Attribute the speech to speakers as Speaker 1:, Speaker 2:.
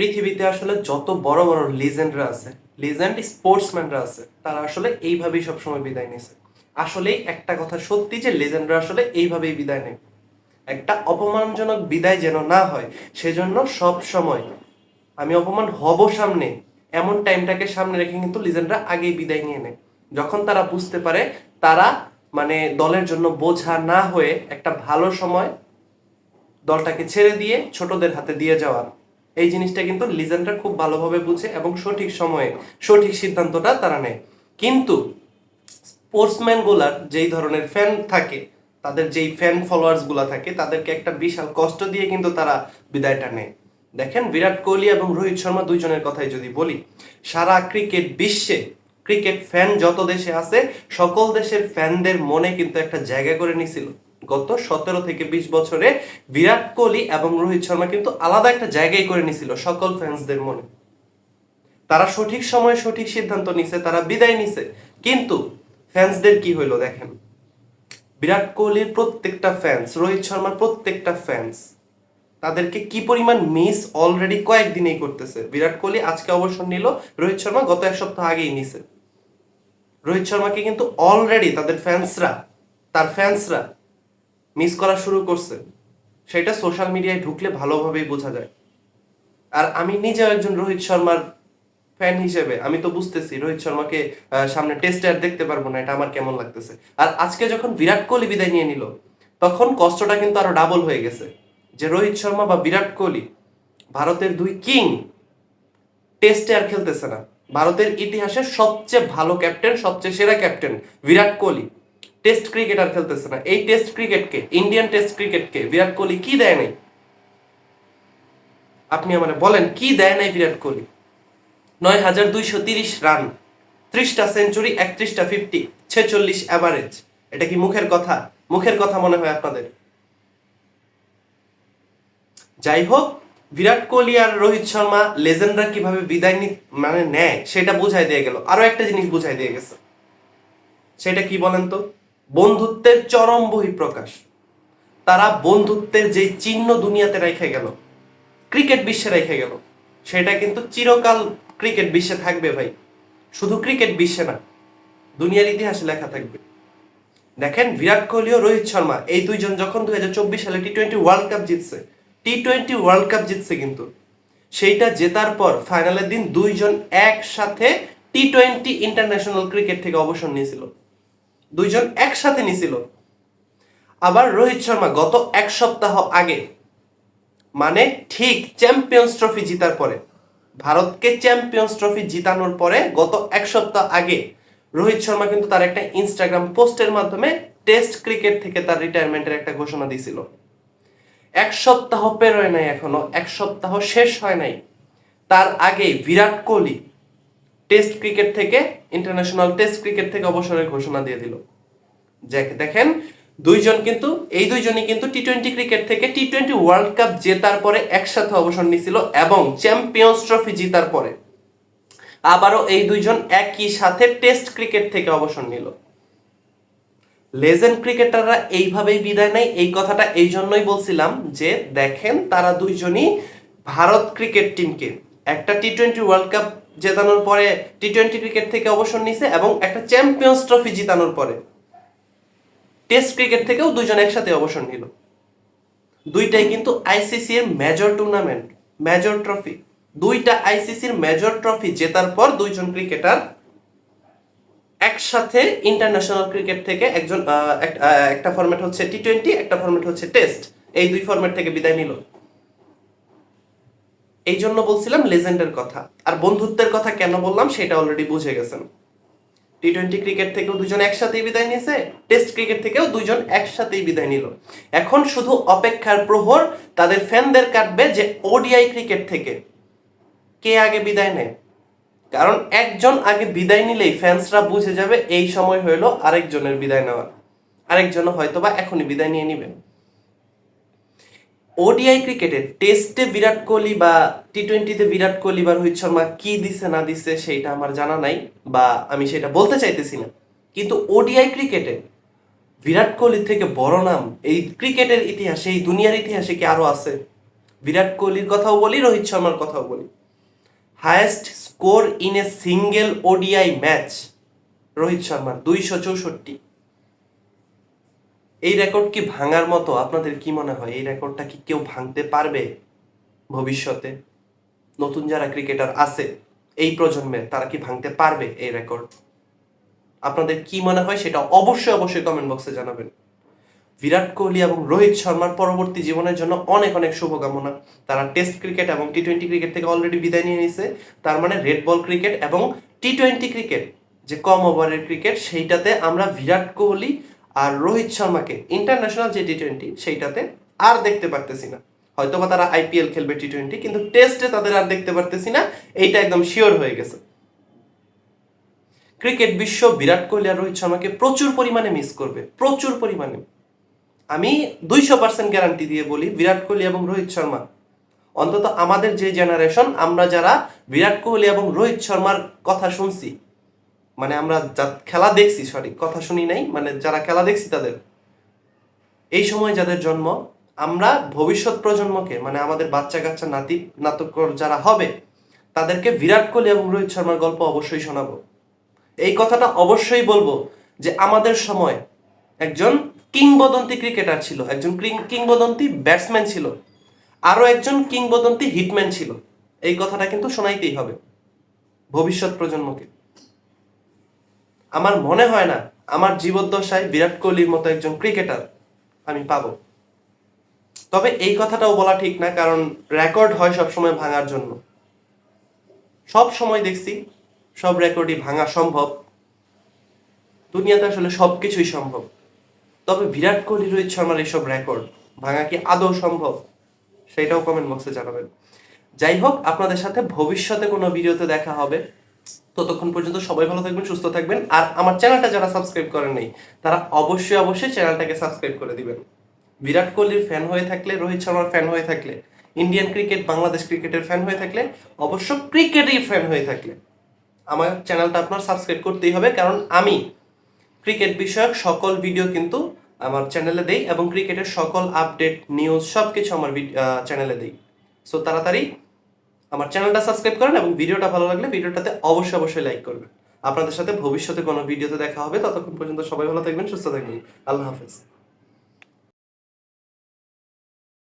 Speaker 1: পৃথিবীতে আসলে যত বড় বড় লিজেন্ডরা আছে, লিজেন্ড স্পোর্টসম্যানরা আছে, তারা আসলে এইভাবেই সবসময় বিদায় নিছে আসলেই একটা কথা সত্যি যে লিজেন্ডরা আসলে এইভাবেই বিদায় নেয়। একটা অপমানজনক বিদায় যেন না হয়, সেজন্য সব সময় আমি অপমান হব সামনে, এমন টাইমটাকে সামনে রেখে কিন্তু লিজেন্ডরা আগেই বিদায় নিয়ে নেয়। যখন তারা বুঝতে পারে, তারা মানে দলের জন্য বোঝা না হয়ে একটা ভালো সময় দলটাকে ছেড়ে দিয়ে ছোটদের হাতে দিয়ে যাওয়ার এই জিনিসটা কিন্তু লিজেন্ডরা খুব ভালোভাবে বুঝে এবং সঠিক সময়ে সঠিক সিদ্ধান্তটা তারা নেয়। কিন্তু স্পোর্টসম্যানগুলার যেই ধরনের ফ্যান থাকে, তাদের যেই ফ্যান ফলোয়ার্সগুলা থাকে, তাদেরকে একটা বিশাল কষ্ট দিয়ে কিন্তু তারা বিদায়টা নেয়। দেখেন বিরাট কোহলি এবং রোহিত শর্মা দুইজনের কথাই যদি বলি, সারা ক্রিকেট বিশ্বে ক্রিকেট ফ্যান যত দেশে আছে, সকল দেশের ফ্যানদের মনে কিন্তু একটা জায়গা করে নিছিল। গত সতেরো থেকে বিশ বছরে বিরাট কোহলি এবং রোহিত শর্মা কিন্তু আলাদা একটা জায়গায় করে নিছিল সকল ফ্যান্সদের মনে। তারা সঠিক সময়ে সঠিক সিদ্ধান্ত নিছে, তারা বিদায় নিছে। কিন্তু ফ্যান্সদের কি হইল দেখেন? বিরাট কোহলির প্রত্যেকটা ফ্যান্স রোহিত শর্মার প্রত্যেকটা ফ্যান্স তাদেরকে কি পরিমাণ মিস অলরেডি কয়েকদিনেই করতেছে? বিরাট কোহলি আজকে অবসর নিল, রোহিত শর্মা গত এক সপ্তাহ আগেই নিছে। রোহিত শর্মাকে কিন্তু অলরেডি তাদের ফ্যান্সরা তার ফ্যান্সরা মিস করা শুরু করছে, সেটা সোশ্যাল মিডিয়ায় ঢুকলে ভালোভাবেই বোঝা যায়। আর আমি নিজেও একজন রোহিত শর্মার ফ্যান হিসেবে, আমি তো বুঝতেছি, রোহিত শর্মাকে সামনে টেস্টে আর দেখতে পারব না, এটা আমার কেমন লাগতেছে। আর আজকে যখন বিরাট কোহলি বিদায় নিয়ে নিল, তখন কষ্টটা কিন্তু আরও ডাবল হয়ে গেছে। যে রোহিত শর্মা বা বিরাট কোহলি, ভারতের দুই কিং টেস্টে আর খেলতেছে না। ভারতের ইতিহাসের সবচেয়ে ভালো ক্যাপ্টেন সবচেয়ে সেরা captain Virat Kohli. Test cricket আর খেলতেছে না। এই টেস্ট ক্রিকেটকে, ইন্ডিয়ান টেস্ট ক্রিকেটকে বিরাট কোহলি কি দেয় নাই? আপনি আমাকে বলেন, কি দেয় নাই বিরাট কোহলি? নয় হাজার দুইশো তিরিশ রান, ত্রিশটা সেঞ্চুরি, একত্রিশটা ফিফটি, ছেচল্লিশ অ্যাভারেজ এটা কি মুখের কথা? মুখের কথা মনে হয় আপনাদের? যাই হোক, বিরাট কোহলি আর রোহিত শর্মা লেজেন্ডরা কীভাবে বিদায় মানে নেয়, সেটা বুঝাই দিয়ে গেল। আরও একটা জিনিস বুঝাই দিয়ে গেছে। সেটা কি বলেন তো? বন্ধুত্বের চরম বহিঃপ্রকাশ। তারা বন্ধুত্বের যে চিহ্ন দুনিয়াতে রেখে গেল, ক্রিকেট বিশ্বে রেখে গেল, সেটা কিন্তু চিরকাল ক্রিকেট বিশ্বে থাকবে ভাই। শুধু ক্রিকেট বিশ্বে না, দুনিয়ার ইতিহাসে লেখা থাকবে। দেখেন বিরাট কোহলি ও রোহিত শর্মা, এই দুইজন যখন দুই হাজার চব্বিশ সালে টি টোয়েন্টি ওয়ার্ল্ড কাপ জিতছে টি টোয়েন্টি ওয়ার্ল্ড কাপ জিতছে কিন্তু। সেইটা জেতার পর ফাইনালের দিন দুইজন একসাথে টি টোয়েন্টি ইন্টারন্যাশনাল ক্রিকেট থেকে অবসর নিয়েছিল। দুইজন একসাথে নিছিল। আবার রোহিত শর্মা গত এক সপ্তাহ আগে মানে ঠিক চ্যাম্পিয়ন্স ট্রফি জিতার পরে, ভারতকে চ্যাম্পিয়ন্স ট্রফি জিতানোর পরে গত এক সপ্তাহ আগে, রোহিত শর্মা কিন্তু তার একটা ইনস্টাগ্রাম পোস্টের মাধ্যমে টেস্ট ক্রিকেট থেকে তার রিটায়ারমেন্টের একটা ঘোষণা দিছিল। এক সপ্তাহ পেরোয় নাই এখনও, এক সপ্তাহ শেষ হয় নাই। তার আগে বিরাট কোহলি টেস্ট ক্রিকেট থেকে ইন্টারন্যাশনাল টেস্ট ক্রিকেট থেকে অবসরের ঘোষণা দিয়ে দিল। দেখেন, দুইজন কিন্তু, এই দুইজনই কিন্তু টি টোয়েন্টি ক্রিকেট থেকে টি টোয়েন্টি ওয়ার্ল্ড কাপ জেতার পরে একসাথে অবসর নিছিল এবং চ্যাম্পিয়ন্স ট্রফি জিতার পরে। আবারও এই দুইজন একই সাথে টেস্ট ক্রিকেট থেকে অবসর নিল। লেজেন্ড ক্রিকেটাররা এইভাবেই বিদায় নেয়। এই কথাটা এই জন্যই বলছিলাম যে, দেখেন, তারা দুইজনই ভারত ক্রিকেট টিমকে একটা টি টোয়েন্টি ওয়ার্ল্ড কাপ জেতানোর পরে টি টোয়েন্টি ক্রিকেট থেকে অবসর নিছে এবং একটা চ্যাম্পিয়ন্স ট্রফি জিতানোর পরে টেস্ট ক্রিকেট থেকেও দুজন একসাথে অবসর নিল। দুইটাই কিন্তু আইসিসি এর মেজর টুর্নামেন্ট মেজর ট্রফি দুইটা আইসিসির মেজর ট্রফি জেতার পর দুইজন ক্রিকেটার একসাথে ইন্টারন্যাশনাল ক্রিকেট থেকে একজন একটা ফরম্যাট হচ্ছে টি টোয়েন্টি একটা ফরম্যাট হচ্ছে টেস্ট এই দুই ফরম্যাট থেকে বিদায় নিল। এই জন্য বলছিলাম লেজেন্ডের কথা। আর বন্ধুত্বের কথা কেন বললাম সেটা অলরেডি বুঝে গেছেন। টি টোয়েন্টি ক্রিকেট থেকেও দুজন একসাথেই বিদায় নিয়েছে টেস্ট ক্রিকেট থেকেও দুজন একসাথেই বিদায় নিল। এখন শুধু অপেক্ষার প্রহর, তাদের ফ্যানদের কাটবে যে ওডিআই ক্রিকেট থেকে। কে আগে বিদায় নেয়? কারণ একজন আগে বিদায় নিলেই ফ্যান্সরা বুঝে যাবে এই সময় হইল আরেকজনের বিদায় নেওয়ার। আরেকজন হয়তোবা এখনই বিদায় নিয়ে নিবে। ওডিআই ক্রিকেটে টেস্টে বিরাট কোহলি বা টি টোয়েন্টিতে বিরাট কোহলি বা রোহিত শর্মা কি দিছে, না দিছে, সেইটা আমার জানা নাই বা আমি সেটা বলতে চাইতেছি না। কিন্তু ওডিআই ক্রিকেটে বিরাট কোহলির থেকে বড় নাম এই ক্রিকেটের ইতিহাসে, এই দুনিয়ার ইতিহাসে কি আরও আছে? বিরাট কোহলির কথাও বলি, রোহিত শর্মার কথাও বলি। Highest score in a single ODI match Rohit শর্মার দুইশো চৌষট্টি। এই রেকর্ড কি ভাঙার মতো? আপনাদের কি মনে হয়? এই রেকর্ডটা কি কেউ ভাঙতে পারবে ভবিষ্যতে? নতুন যারা ক্রিকেটার আছে, এই প্রজন্মে তারা কি ভাঙতে পারবে এই রেকর্ড আপনাদের কি মনে হয় সেটা অবশ্যই অবশ্যই কমেন্ট বক্সে জানাবেন। বিরাট কোহলি এবং রোহিত শর্মার পরবর্তী জীবনের জন্য অনেক অনেক শুভকামনা। তারা টেস্ট ক্রিকেট এবং টি টোয়েন্টি ক্রিকেট থেকে অলরেডি বিদায় নিয়ে নিছে। তার মানে রেড বল ক্রিকেট এবং টি টোয়েন্টি ক্রিকেট যে কম ওভারের ক্রিকেট সেইটাতে আমরা বিরাট কোহলি আর রোহিত শর্মাকে ইন্টারন্যাশনাল যে টি টোয়েন্টি সেইটাতে আর দেখতে পারতেছি না। হয়তোবা তারা আইপিএল খেলবে টি টোয়েন্টি কিন্তু টেস্টে তাদের আর দেখতে পারতেছি না, এইটা একদম শিওর হয়ে গেছে। ক্রিকেট বিশ্ব, বিরাট কোহলি আর রোহিত শর্মাকে প্রচুর পরিমাণে মিস করবে, প্রচুর পরিমাণে। আমি দুইশো পার্সেন্ট গ্যারান্টি দিয়ে বলি, বিরাট কোহলি এবং রোহিত শর্মা, অন্তত আমাদের যে জেনারেশন আমরা যারা বিরাট কোহলি এবং রোহিত শর্মার কথা শুনছি মানে আমরা যা খেলা দেখছি সরি কথা শুনি নাই মানে যারা খেলা দেখছি তাদের। এই সময় যাদের জন্ম, আমরা ভবিষ্যৎ প্রজন্মকে মানে আমাদের বাচ্চা কাচ্চা নাতি, নাতকর যারা হবে, তাদেরকে বিরাট কোহলি এবং রোহিত শর্মার গল্প অবশ্যই শোনাবো। এই কথাটা অবশ্যই বলব যে আমাদের সময় একজন কিংবদন্তি ক্রিকেটার ছিল, একজন কিংবদন্তি ব্যাটসম্যান ছিল আরও একজন কিংবদন্তি হিটম্যান ছিল। এই কথাটা কিন্তু শোনাইতেই হবে ভবিষ্যৎ প্রজন্মকে। আমার মনে হয় না আমার জীবদ্দশায় বিরাট কোহলির মতো একজন ক্রিকেটার আমি পাবো। তবে এই কথাটাও বলা ঠিক না, কারণ রেকর্ড হয় সবসময় ভাঙার জন্য। সব সময় দেখছি সব রেকর্ডই ভাঙা সম্ভব। দুনিয়াতে আসলে সব কিছুই সম্ভব। তবে বিরাট কোহলি, রোহিত শর্মার এইসব রেকর্ড ভাঙা কি আদৌ সম্ভব? সেটাও কমেন্ট বক্সে জানাবেন। যাই হোক, আপনাদের সাথে ভবিষ্যতে কোনো ভিডিওতে দেখা হবে। ততক্ষণ পর্যন্ত সবাই ভালো থাকবেন, সুস্থ থাকবেন। আর আমার চ্যানেলটা যারা সাবস্ক্রাইব করেন নাই, তারা অবশ্যই অবশ্যই চ্যানেলটাকে সাবস্ক্রাইব করে দিবেন। বিরাট কোহলির ফ্যান হয়ে থাকলে, রোহিত শর্মার ফ্যান হয়ে থাকলে ইন্ডিয়ান ক্রিকেট বাংলাদেশ ক্রিকেটের ফ্যান হয়ে থাকলে, অবশ্য ক্রিকেটই ফ্যান হয়ে থাকলে, আমার চ্যানেলটা আপনার সাবস্ক্রাইব করতেই হবে। কারণ আমি ক্রিকেট বিষয়ক সকল ভিডিও কিন্তু আমার চ্যানেলে দেই এবং ক্রিকেটের সকল আপডেট নিউজ সব কিছু আমার চ্যানেলে দেই। সো তাড়াতাড়ি আমার চ্যানেলটা সাবস্ক্রাইব করেন এবং ভিডিওটা ভালো লাগলে ভিডিওটাতে অবশ্যই অবশ্যই লাইক করবেন। আপনাদের সাথে ভবিষ্যতে কোনো ভিডিওতে দেখা হবে, ততক্ষণ পর্যন্ত সবাই ভালো থাকবেন, সুস্থ থাকবেন। আল্লাহ হাফেজ।